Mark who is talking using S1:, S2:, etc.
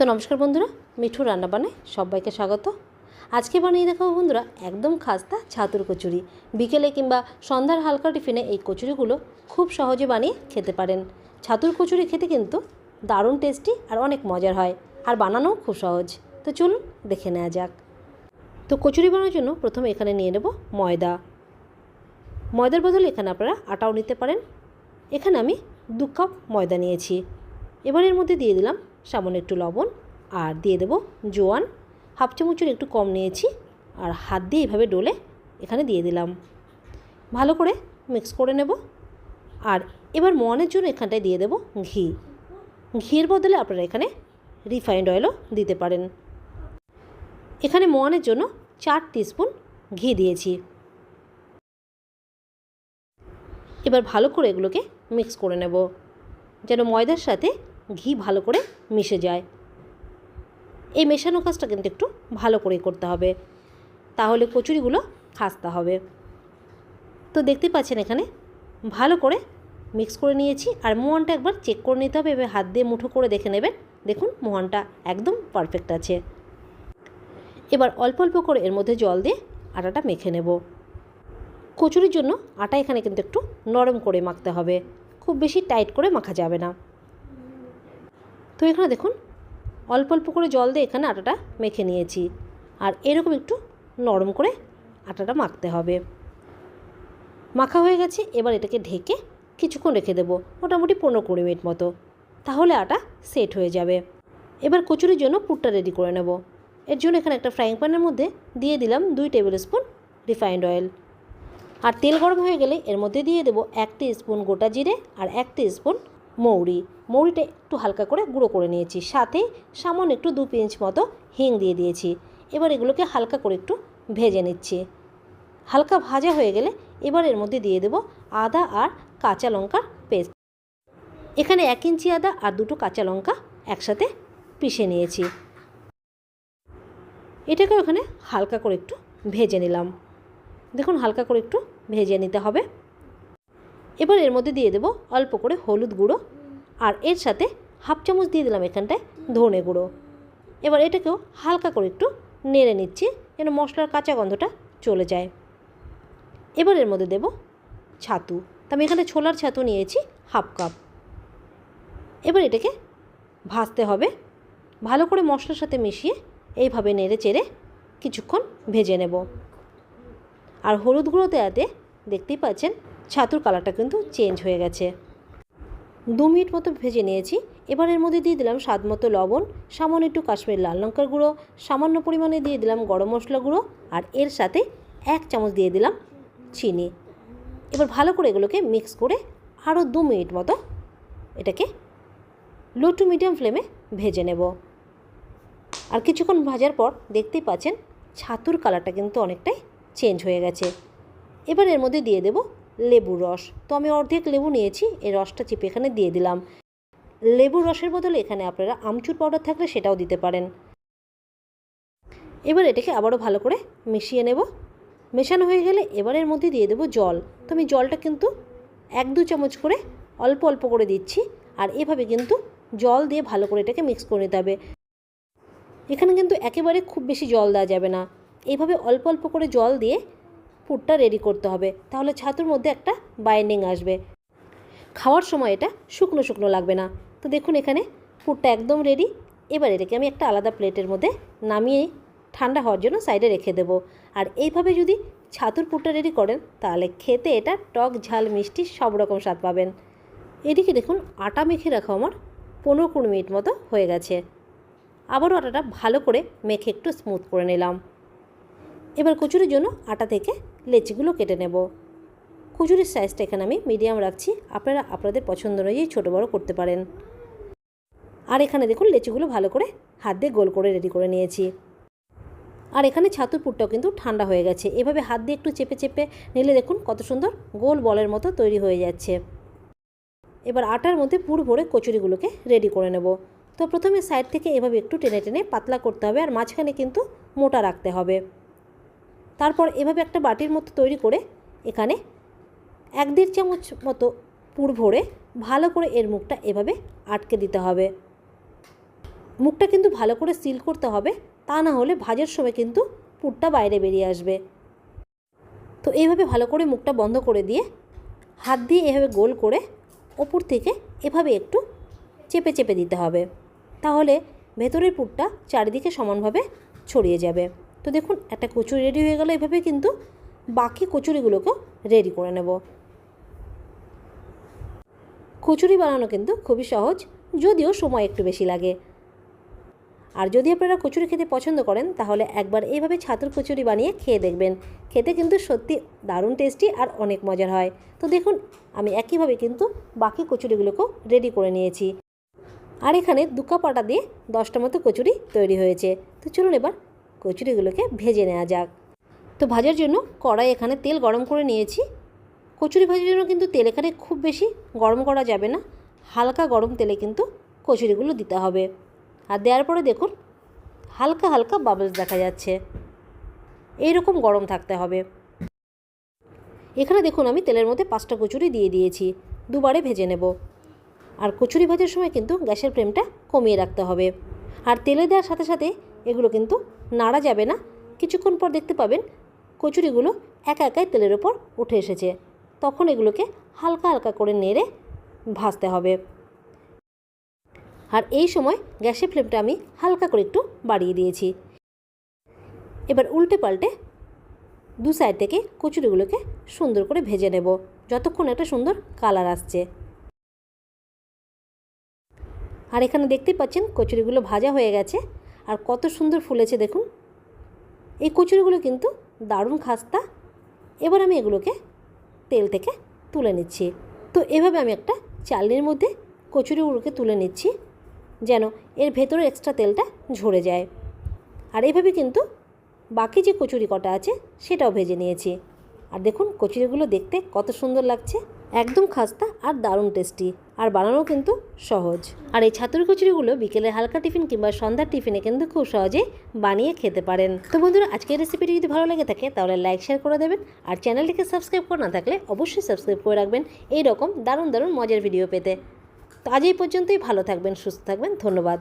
S1: তো নমস্কার বন্ধুরা, মিঠু রান্নাবানে সবাইকে স্বাগত। আজকে বানিয়ে দেখাবো বন্ধুরা একদম খাস্তা ছাতুর কচুরি। বিকেলে কিংবা সন্ধ্যার হালকা টিফিনে এই কচুরিগুলো খুব সহজে বানিয়ে খেতে পারেন। ছাতুর কচুরি খেতে কিন্তু দারুণ টেস্টি আর অনেক মজার হয়, আর বানানোও খুব সহজ। তো চলুন দেখে নেওয়া যাক। তো কচুরি বানানোর জন্য প্রথমে এখানে নিয়ে নেব ময়দা। ময়দার বদলে এখানে আপনারা আটাও নিতে পারেন। এখানে আমি দু কাপ ময়দা নিয়েছি। এবার এর মধ্যে দিয়ে দিলাম সামান্য একটু লবণ আর দিয়ে দেবো জোয়ান। হাফ চামচের একটু কম নিয়েছি আর হাত দিয়ে এভাবে ডলে এখানে দিয়ে দিলাম। ভালো করে মিক্স করে নেব। আর এবার মনের জন্য এখানটায় দিয়ে দেবো ঘি। ঘিয়ের বদলে আপনারা এখানে রিফাইন্ড অয়েলও দিতে পারেন। এখানে মোয়ানের জন্য চার টিস্পুন ঘি দিয়েছি। এবার ভালো করে এগুলোকে মিক্স করে নেব। যেন ময়দার সাথে ঘি ভালো করে মিশে যায়। এই মেশানো কাজটা কিন্তু একটু ভালো করে করতে হবে। তাহলে কচুরিগুলো খাস্তা হবে। তো দেখতে পাচ্ছেন এখানে ভালো করে মিক্স করে নিয়েছি। আর মোহনটা একবার চেক করে নিতে হবে। এবার হাত দিয়ে মুঠো করে দেখে নেবেন। দেখুন, মোহনটা একদম পারফেক্ট আছে। এবার অল্প অল্প করে এর মধ্যে জল দিয়ে আটাটা মেখে নেব। কচুরির জন্য আটা এখানে কিন্তু একটু নরম করে মাখতে হবে। খুব বেশি টাইট করে মাখা যাবে না। তো এখানে দেখুন, অল্প অল্প করে জল দিয়ে এখানে আটাটা মেখে নিয়েছি। আর এরকম একটু নরম করে আটাটা মাখতে হবে। মাখা হয়ে গেছে, এবার এটাকে ঢেকে কিছুক্ষণ রেখে দেবো, মোটামুটি পনেরো কুড়ি মিনিট মতো। তাহলে আটা সেট হয়ে যাবে। এবার কচুরির জন্য পুরটা রেডি করে নেব। এর জন্য এখানে একটা ফ্রাইং প্যানের মধ্যে দিয়ে দিলাম দুই টেবিল স্পুন রিফাইন্ড অয়েল আর তেল গরম হয়ে গেলে এর মধ্যে দিয়ে দেবো এক স্পুন গোটা জিরে আর এক স্পুন মৌরি। মৌরিটা একটু হালকা করে গুঁড়ো করে নিয়েছি। সাথে সামান্য একটু দু পিঞ্চ মতো হিং দিয়ে দিয়েছি। এবার এগুলোকে হালকা করে একটু ভেজে নিচ্ছি। হালকা ভাজা হয়ে গেলে এবার এর মধ্যে দিয়ে দেবো আদা আর কাঁচা লঙ্কার পেস্ট। এখানে এক ইঞ্চি আদা আর দুটো কাঁচা লঙ্কা একসাথে পিষে নিয়েছি। এটাকে ওখানে হালকা করে একটু ভেজে নিলাম। দেখুন, হালকা করে একটু ভেজে নিতে হবে। এবার এর মধ্যে দিয়ে দেবো অল্প করে হলুদ গুঁড়ো আর এর সাথে হাফ চামচ দিয়ে দিলাম এখানটায় ধনে গুঁড়ো। এবার এটাকেও হালকা করে একটু নেড়ে নিচ্ছি যেন মশলার কাঁচা গন্ধটা চলে যায়। এবার এর মধ্যে দেব ছাতু। তা আমি এখানে ছোলার ছাতু নিয়েছি হাফ কাপ। এবার এটাকে ভাজতে হবে। ভালো করে মশলার সাথে মিশিয়ে এইভাবে নেড়ে চেড়ে কিছুক্ষণ ভেজে নেব। আর হলুদ গুঁড়ো দেওয়াতে দেখতেই পাচ্ছেন ছাতুর কালারটা কিন্তু চেঞ্জ হয়ে গেছে। দু মিনিট মতো ভেজে নিয়েছি। এবার এর মধ্যে দিয়ে দিলাম স্বাদ মতো লবণ, সামান্য একটু কাশ্মীর লাল লঙ্কার গুঁড়ো, সামান্য পরিমাণে দিয়ে দিলাম গরম মশলা গুঁড়ো, আর এর সাথে এক চামচ দিয়ে দিলাম চিনি। এবার ভালো করে এগুলোকে মিক্স করে আরও দু মিনিট মতো এটাকে লো টু মিডিয়াম ফ্লেমে ভেজে নেব। আর কিছুক্ষণ ভাজার পর দেখতেই পাচ্ছেন, ছাতুর কালারটা কিন্তু অনেকটাই চেঞ্জ হয়ে গেছে। এবার এর মধ্যে দিয়ে দেব লেবুর রস। তো আমি অর্ধেক লেবু নিয়েছি, এই রসটা চিপে এখানে দিয়ে দিলাম। লেবুর রসের বদলে এখানে আপনারা আমচুর পাউডার থাকলে সেটাও দিতে পারেন। এবার এটাকে আবারও ভালো করে মিশিয়ে নেব। মেশানো হয়ে গেলে এবার এর মধ্যে দিয়ে দেবো জল। তো আমি জলটা কিন্তু এক দু চামচ করে অল্প অল্প করে দিচ্ছি আর এভাবে কিন্তু জল দিয়ে ভালো করে এটাকে মিক্স করে নিতে হবে। এখানে কিন্তু একেবারে খুব বেশি জল দেওয়া যাবে না। এইভাবে অল্প অল্প করে জল দিয়ে পুরটা রেডি করতে হবে। তাহলে ছাতুর মধ্যে একটা বাইন্ডিং আসবে। খাওয়ার সময় এটা শুকনো শুকনো লাগবে না। তো দেখুন এখানে পুরটা একদম রেডি এবার এটাকে আমি একটা আলাদা প্লেটের মধ্যে নামিয়ে ঠান্ডা হওয়ার জন্য সাইডে রেখে দেবো। আর এইভাবে যদি ছাতুর পুরটা রেডি করেন, তাহলে খেতে এটা টক ঝাল মিষ্টি সব রকম স্বাদ পাবেন। এদিকে দেখুন আটা মেখে রাখা আমার পনেরো কুড়ি মিনিট মতো হয়ে গেছে। আবারও আটাটা ভালো করে মেখে একটু স্মুথ করে নিলাম। এবার কচুরির জন্য আটা থেকে লেচিগুলো কেটে নেব। খুচুরির সাইজটা এখানে আমি মিডিয়াম রাখছি। আপনারা আপনাদের পছন্দ অনুযায়ী ছোটো বড়ো করতে পারেন। আর এখানে দেখুন লেচিগুলো ভালো করে হাত দিয়ে গোল করে রেডি করে নিয়েছি। আর এখানে ছাতুর পুরটাও কিন্তু ঠান্ডা হয়ে গেছে। এভাবে হাত দিয়ে একটু চেপে চেপে নিলে দেখুন কত সুন্দর গোল বলের মতো তৈরি হয়ে যাচ্ছে। এবার আটার মধ্যে পুর ভরে কচুরিগুলোকে রেডি করে নেব। তো প্রথমে সাইড থেকে এভাবে একটু টেনে টেনে পাতলা করতে হবে আর মাঝখানে কিন্তু মোটা রাখতে হবে। তারপর এভাবে একটা বাটির মতো তৈরি করে এখানে এক দেড় চামচ মতো পুর ভরে ভালো করে এর মুখটা এভাবে আটকে দিতে হবে। মুখটা কিন্তু ভালো করে সিল করতে হবে, তা না হলে ভাজার সময় কিন্তু পুরটা বাইরে বেরিয়ে আসবে। তো এইভাবে ভালো করে মুখটা বন্ধ করে দিয়ে হাত দিয়ে এভাবে গোল করে ওপর থেকে এভাবে একটু চেপে চেপে দিতে হবে, তাহলে ভেতরের পুরটা চারিদিকে সমানভাবে ছড়িয়ে যাবে। তো দেখুন, একটা কচুরি রেডি হয়ে গেল এভাবে কিন্তু বাকি কচুরিগুলোকেও রেডি করে নেব। কচুরি বানানো কিন্তু খুবই সহজ, যদিও সময় একটু বেশি লাগে। আর যদি আপনারা কচুরি খেতে পছন্দ করেন, তাহলে একবার এইভাবে ছাতুর কচুরি বানিয়ে খেয়ে দেখবেন। খেতে কিন্তু সত্যি দারুণ টেস্টি আর অনেক মজার হয়। তো দেখুন, আমি একইভাবে কিন্তু বাকি কচুরিগুলোকেও রেডি করে নিয়েছি। আর এখানে দু কাপ আটা দিয়ে দশটা মতো কচুরি তৈরি হয়েছে। তো চলুন এবার কচুরিগুলোকে ভেজে নেওয়া যাক। তো ভাজার জন্য কড়াই এখানে তেল গরম করে নিয়েছি। কচুরি ভাজার জন্য কিন্তু তেল এখানে খুব বেশি গরম করা যাবে না। হালকা গরম তেলে কিন্তু কচুরিগুলো দিতে হবে। আর দেওয়ার পরে দেখুন, হালকা হালকা বাবলস দেখা যাচ্ছে। এইরকম গরম থাকতে হবে। এখানে দেখুন, আমি তেলের মধ্যে পাঁচটা কচুরি দিয়ে দিয়েছি। দুবারে ভেজে নেব। আর কচুরি ভাজার সময় কিন্তু গ্যাসের ফ্লেমটা কমিয়ে রাখতে হবে। আর তেলে দেওয়ার সাথে সাথে এগুলো কিন্তু নাড়া যাবে না। কিছুক্ষণ পর দেখতে পাবেন কচুরিগুলো একা একাই তেলের ওপর উঠে এসেছে। তখন এগুলোকে হালকা হালকা করে নেড়ে ভাজতে হবে। আর এই সময় গ্যাসের ফ্লেমটা আমি হালকা করে একটু বাড়িয়ে দিয়েছি। এবার উল্টে পাল্টে দু সাইড থেকে কচুরিগুলোকে সুন্দর করে ভেজে নেব, যতক্ষণ একটা সুন্দর কালার আসছে। আর এখানে দেখতে পাচ্ছেন কচুরিগুলো ভাজা হয়ে গেছে। আর কত সুন্দর ফুলেছে দেখুন। এই কচুরিগুলো কিন্তু দারুণ খাস্তা। এবার আমি এগুলোকে তেল থেকে তুলে নিচ্ছি। তো এভাবে আমি একটা চালনির মধ্যে কচুরিগুলোকে তুলে নিচ্ছি, যেন এর ভেতরে এক্সট্রা তেলটা ঝরে যায়। আর এভাবে কিন্তু বাকি যে কচুরি কটা আছে, সেটাও ভেজে নিয়েছি। আর দেখুন কচুরিগুলো দেখতে কত সুন্দর লাগছে। একদম খাস্তা আর দারুণ টেস্টি আর বানানো কিন্তু সহজ। আর এই ছাতুর কচুরিগুলো বিকেলে হালকা টিফিন কিংবা সন্ধ্যার টিফিনে কিন্তু খুব সহজে বানিয়ে খেতে পারেন। তো বন্ধুরা, আজকের রেসিপিটি যদি ভালো লেগে থাকে, তাহলে লাইক শেয়ার করে দেবেন। আর চ্যানেলটিকে সাবস্ক্রাইব করে না থাকলে অবশ্যই সাবস্ক্রাইব করে রাখবেন। এইরকম দারুণ দারুণ মজার ভিডিও পেতে। তো আজ এই পর্যন্তই, ভালো থাকবেন, সুস্থ থাকবেন, ধন্যবাদ।